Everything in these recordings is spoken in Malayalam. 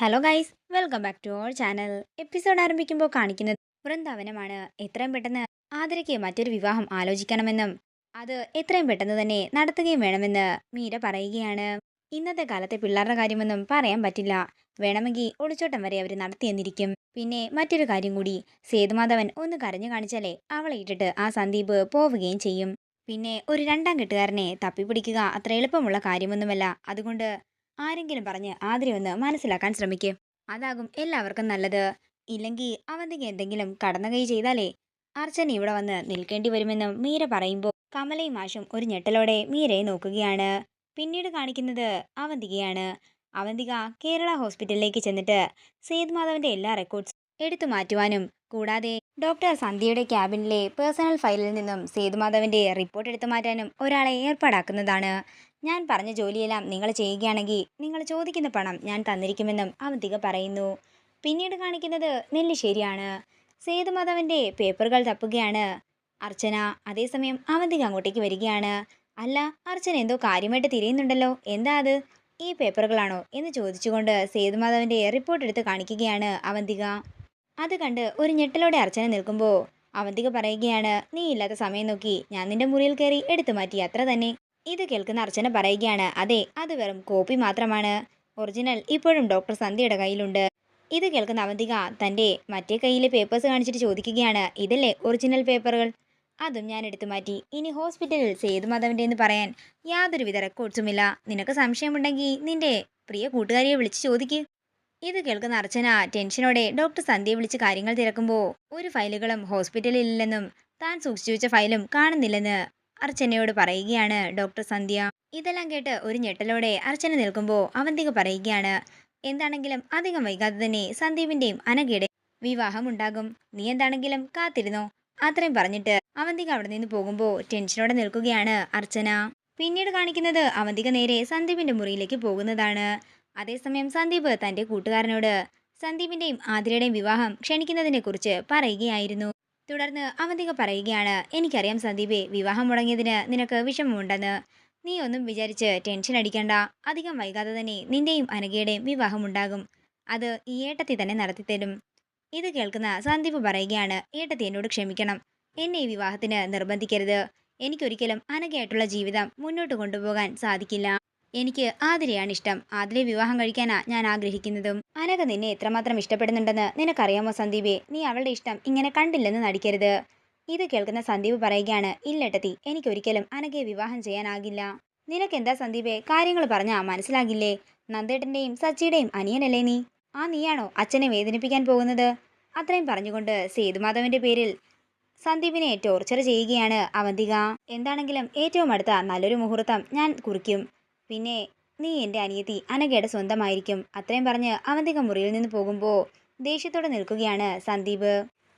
Hello guys welcome back to our channel episode ആരംഭിക്കുമ്പോൾ കാണിക്കുന്നത് വൃന്ദാവനമാണ്. എത്രയും പെട്ടെന്ന് ആതിരയ്ക്ക് മറ്റൊരു വിവാഹം ആലോചിക്കണമെന്നും അത് എത്രയും പെട്ടെന്ന് തന്നെ നടത്തുകയും വേണമെന്ന് മീര പറയുകയാണ്. ഇന്നത്തെ കാലത്തെ പിള്ളേരുടെ കാര്യമൊന്നും പറയാൻ പറ്റില്ല. വേണമെങ്കിൽ ഒളിച്ചോട്ടം വരെ അവർ നടത്തിയെന്നിരിക്കും പിന്നെ മറ്റൊരു കാര്യം കൂടി സേതുമാധവൻ ഒന്ന് കരഞ്ഞു കാണിച്ചാലേ അവളെ ഇട്ടിട്ട് ആ സന്ദീപ് പോവുകയും ചെയ്യും. പിന്നെ ഒരു രണ്ടാം കെട്ടുകാരനെ തപ്പിപ്പിടിക്കുക അത്ര എളുപ്പമുള്ള കാര്യമൊന്നുമല്ല. അതുകൊണ്ട് ആരെങ്കിലും പറഞ്ഞ് ആതിരെ മനസ്സിലാക്കാൻ ശ്രമിക്കും. അതാകും എല്ലാവർക്കും നല്ലത്. ഇല്ലെങ്കിൽ അവന്തിക്ക് എന്തെങ്കിലും കടന്ന കൈ ചെയ്താലേ അർച്ചന ഇവിടെ വന്ന് നിൽക്കേണ്ടി വരുമെന്നും മീര പറയുമ്പോൾ കമലയും മാഷും ഒരു ഞെട്ടലോടെ മീരയെ നോക്കുകയാണ്. പിന്നീട് കാണിക്കുന്നത് അവന്തികയാണ്. അവന്തിക കേരള ഹോസ്പിറ്റലിലേക്ക് ചെന്നിട്ട് സേതുമാധവന്റെ എല്ലാ റെക്കോർഡ്സ് എടുത്തു മാറ്റുവാനും കൂടാതെ ഡോക്ടർ സന്ധ്യയുടെ ക്യാബിനിലെ പേഴ്സണൽ ഫയലിൽ നിന്നും സേതുമാധവന്റെ റിപ്പോർട്ട് എടുത്തു മാറ്റാനും ഒരാളെ ഏർപ്പാടാക്കുന്നതാണ്. ഞാൻ പറഞ്ഞ ജോലിയെല്ലാം നിങ്ങൾ ചെയ്യുകയാണെങ്കിൽ നിങ്ങൾ ചോദിക്കുന്ന പണം ഞാൻ തന്നിരിക്കുമെന്നും അവന്തിക പറയുന്നു. പിന്നീട് കാണിക്കുന്നത് നെല്ലിശ്ശേരിയാണ്. സേതുമാധവന്റെ പേപ്പറുകൾ തപ്പുകയാണ്. അർച്ചന അതേസമയം അവന്തിക അങ്ങോട്ടേക്ക് വരികയാണ്. അല്ല അർച്ചന എന്തോ കാര്യമായിട്ട് തിരയുന്നുണ്ടല്ലോ. എന്താ അത്? ഈ പേപ്പറുകളാണോ എന്ന് ചോദിച്ചുകൊണ്ട് സേതുമാധവന്റെ റിപ്പോർട്ട് എടുത്ത് കാണിക്കുകയാണ് അവന്തിക. അത് കണ്ട് ഒരു ഞെട്ടലോടെ അർച്ചന നിൽക്കുമ്പോൾ അവന്തിക പറയുകയാണ് നീ ഇല്ലാത്ത സമയം നോക്കി ഞാൻ നിന്റെ മുറിയിൽ കയറി എടുത്തു മാറ്റി അത്ര തന്നെ. ഇത് കേൾക്കുന്ന അർച്ചന പറയുകയാണ് അതെ അത് വെറും കോപ്പി മാത്രമാണ്. ഒറിജിനൽ ഇപ്പോഴും ഡോക്ടർ സന്ധ്യയുടെ കയ്യിലുണ്ട്. ഇത് കേൾക്കുന്ന അവന്തിക തന്റെ മറ്റേ കയ്യിലെ പേപ്പേഴ്സ് കാണിച്ചിട്ട് ചോദിക്കുകയാണ് ഇതല്ലേ ഒറിജിനൽ പേപ്പറുകൾ അതും ഞാൻ എടുത്തു മാറ്റി. ഇനി ഹോസ്പിറ്റലിൽ സേതു മാധവന്റെ എന്ന് പറയാൻ യാതൊരുവിധ റെക്കോർഡ്സുമില്ല നിനക്ക് സംശയമുണ്ടെങ്കിൽ നിന്റെ പ്രിയ കൂട്ടുകാരിയെ വിളിച്ച് ചോദിക്ക്. ഇത് കേൾക്കുന്ന അർച്ചന ടെൻഷനോടെ ഡോക്ടർ സന്ധ്യയെ വിളിച്ച് കാര്യങ്ങൾ തിരക്കുമ്പോൾ ഒരു ഫയലുകളും ഹോസ്പിറ്റലിൽ ഇല്ലെന്നും താൻ സൂക്ഷിച്ചു വെച്ച ഫയലും കാണുന്നില്ലെന്ന് അർച്ചനയോട് പറയുകയാണ് ഡോക്ടർ സന്ധ്യ. ഇതെല്ലാം കേട്ട് ഒരു ഞെട്ടലോടെ അർച്ചന നിൽക്കുമ്പോൾ അവന്തിക പറയുകയാണ് എന്താണെങ്കിലും അധികം വൈകാതെ തന്നെ സന്ദീപിന്റെയും അനഘയുടെയും വിവാഹം ഉണ്ടാകും. നീ എന്താണെങ്കിലും കാത്തിരുന്നോ? അത്രയും പറഞ്ഞിട്ട് അവന്തിക അവിടെ നിന്ന് പോകുമ്പോൾ ടെൻഷനോടെ നിൽക്കുകയാണ് അർച്ചന. പിന്നീട് കാണിക്കുന്നത് അവന്തിക നേരെ സന്ദീപിന്റെ മുറിയിലേക്ക് പോകുന്നതാണ്. അതേസമയം സന്ദീപ് തന്റെ കൂട്ടുകാരനോട് സന്ദീപിന്റെയും ആതിരയുടെയും വിവാഹം ക്ഷണിക്കുന്നതിനെക്കുറിച്ച് പറയുകയായിരുന്നു. തുടർന്ന് അവന്തിക പറയുകയാണ് എനിക്കറിയാം സന്ദീപെ വിവാഹം മുടങ്ങിയതിന് നിനക്ക് വിഷമമുണ്ടെന്ന്. നീ ഒന്നും വിചാരിച്ച് ടെൻഷൻ അടിക്കണ്ട. അധികം വൈകാതെ തന്നെ നിന്റെയും അനഘയുടെയും വിവാഹമുണ്ടാകും അത് ഈ ഏട്ടത്തി തന്നെ നടത്തിത്തരും ഇത് കേൾക്കുന്ന സന്ദീപ് പറയുകയാണ് ഏട്ടത്തി എന്നോട് ക്ഷമിക്കണം. എന്നെ ഈ വിവാഹത്തിന് നിർബന്ധിക്കരുത്. എനിക്കൊരിക്കലും അനഘയായിട്ടുള്ള ജീവിതം മുന്നോട്ട് കൊണ്ടുപോകാൻ സാധിക്കില്ല. എനിക്ക് ആതിരയാണ് ഇഷ്ടം. ആതിരെ വിവാഹം കഴിക്കാനാ ഞാൻ ആഗ്രഹിക്കുന്നതും. അനഘ നിന്നെ എത്രമാത്രം ഇഷ്ടപ്പെടുന്നുണ്ടെന്ന് നിനക്കറിയാമോ സന്ദീപേ? നീ അവളുടെ ഇഷ്ടം ഇങ്ങനെ കണ്ടില്ലെന്ന് നടിക്കരുത്. ഇത് കേൾക്കുന്ന സന്ദീപ് പറയുകയാണ് ഇല്ലട്ടത്തി എനിക്കൊരിക്കലും അനഘയെ വിവാഹം ചെയ്യാനാകില്ല. നിനക്കെന്താ സന്ദീപേ? കാര്യങ്ങൾ പറഞ്ഞാ മനസ്സിലാകില്ലേ? നന്ദേട്ടന്റെയും സച്ചിയുടെയും അനിയനല്ലേ നീ? ആ നീയാണോ അച്ഛനെ വേദനിപ്പിക്കാൻ പോകുന്നത്? അത്രയും പറഞ്ഞുകൊണ്ട് സേതുമാധവന്റെ പേരിൽ സന്ദീപിനെ ടോർച്ചർ ചെയ്യുകയാണ് അവന്തിക. എന്താണെങ്കിലും ഏറ്റവും അടുത്ത നല്ലൊരു മുഹൂർത്തം ഞാൻ കുറിക്കും. പിന്നെ നീ എന്റെ അനിയത്തി അനഘയുടെ സ്വന്തമായിരിക്കും അത്രയും പറഞ്ഞ് അവന്തിക മുറിയിൽ നിന്ന് പോകുമ്പോൾ ദേഷ്യത്തോടെ നിൽക്കുകയാണ് സന്ദീപ്.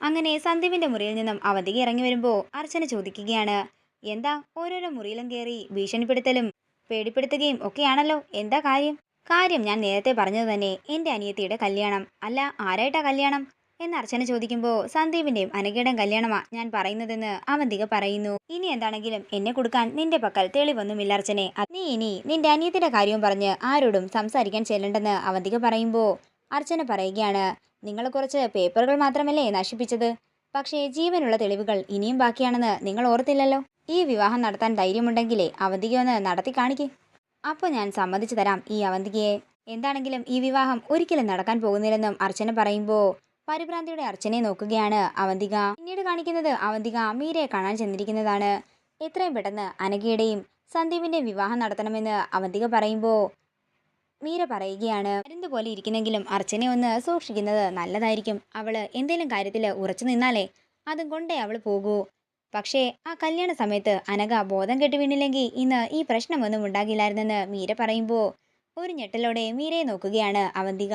അങ്ങനെ സന്ദീപിന്റെ മുറിയിൽ നിന്നും അവന്തിക ഇറങ്ങി വരുമ്പോൾ അർച്ചന ചോദിക്കുകയാണ് എന്താ ഓരോരോ മുറിയിലും കയറി ഭീഷണിപ്പെടുത്തലും പേടിപ്പെടുത്തുകയും ഒക്കെയാണല്ലോ? എന്താ കാര്യം? കാര്യം ഞാൻ നേരത്തെ പറഞ്ഞത് തന്നെ എന്റെ അനിയത്തിയുടെ കല്യാണം. അല്ല ആരായിട്ടാ കല്യാണം? എന്ന് അർച്ചന ചോദിക്കുമ്പോൾ സന്ദീപിന്റെയും അനഘയുടെയും കല്യാണമാ? ഞാൻ പറയുന്നതെന്ന് അവന്തിക പറയുന്നു. ഇനി എന്താണെങ്കിലും എന്നെ കൊടുക്കാൻ നിന്റെ പക്കൽ തെളിവൊന്നുമില്ല അർച്ചനെ. നീ ഇനി നിന്റെ അനിയത്തിന്റെ കാര്യവും പറഞ്ഞ് ആരോടും സംസാരിക്കാൻ ചെല്ലണ്ടെന്ന് അവന്തിക പറയുമ്പോൾ അർച്ചന പറയുകയാണ് നിങ്ങൾ കുറച്ച് പേപ്പറുകൾ മാത്രമല്ലേ നശിപ്പിച്ചത്? പക്ഷേ ജീവനുള്ള തെളിവുകൾ ഇനിയും ബാക്കിയാണെന്ന് നിങ്ങൾ ഓർത്തില്ലല്ലോ? ഈ വിവാഹം നടത്താൻ ധൈര്യമുണ്ടെങ്കിലേ അവന്തിക ഒന്ന് നടത്തി കാണിക്കേ. അപ്പോൾ ഞാൻ സമ്മതിച്ചു തരാം ഈ അവന്തികയെ. എന്താണെങ്കിലും ഈ വിവാഹം ഒരിക്കലും നടക്കാൻ പോകുന്നില്ലെന്നും അർച്ചന പറയുമ്പോൾ പരിഭ്രാന്തിയുടെ അർച്ചനയെ നോക്കുകയാണ് അവന്തിക. പിന്നീട് കാണിക്കുന്നത് അവന്തിക മീരയെ കാണാൻ ചെന്നിരിക്കുന്നതാണ്. എത്രയും പെട്ടെന്ന് അനഘയുടെയും സന്ദീപിന്റെ വിവാഹം നടത്തണമെന്ന് അവന്തിക പറയുമ്പോൾ മീര പറയുകയാണ്. മരുന്ന് പോലെ ഇരിക്കുന്നെങ്കിലും അർച്ചനെ ഒന്ന് സൂക്ഷിക്കുന്നത് നല്ലതായിരിക്കും. അവൾ എന്തെങ്കിലും കാര്യത്തിൽ ഉറച്ചു നിന്നാലേ അതും കൊണ്ടേ അവൾ പോകൂ. പക്ഷേ ആ കല്യാണ സമയത്ത് അനഘ ബോധം കെട്ട് വീണില്ലെങ്കിൽ ഇന്ന് ഈ പ്രശ്നമൊന്നും ഉണ്ടാകില്ലായിരുന്നെന്ന് മീര പറയുമ്പോൾ ഒരു ഞെട്ടലോടെ മീരയെ നോക്കുകയാണ് അവന്തിക.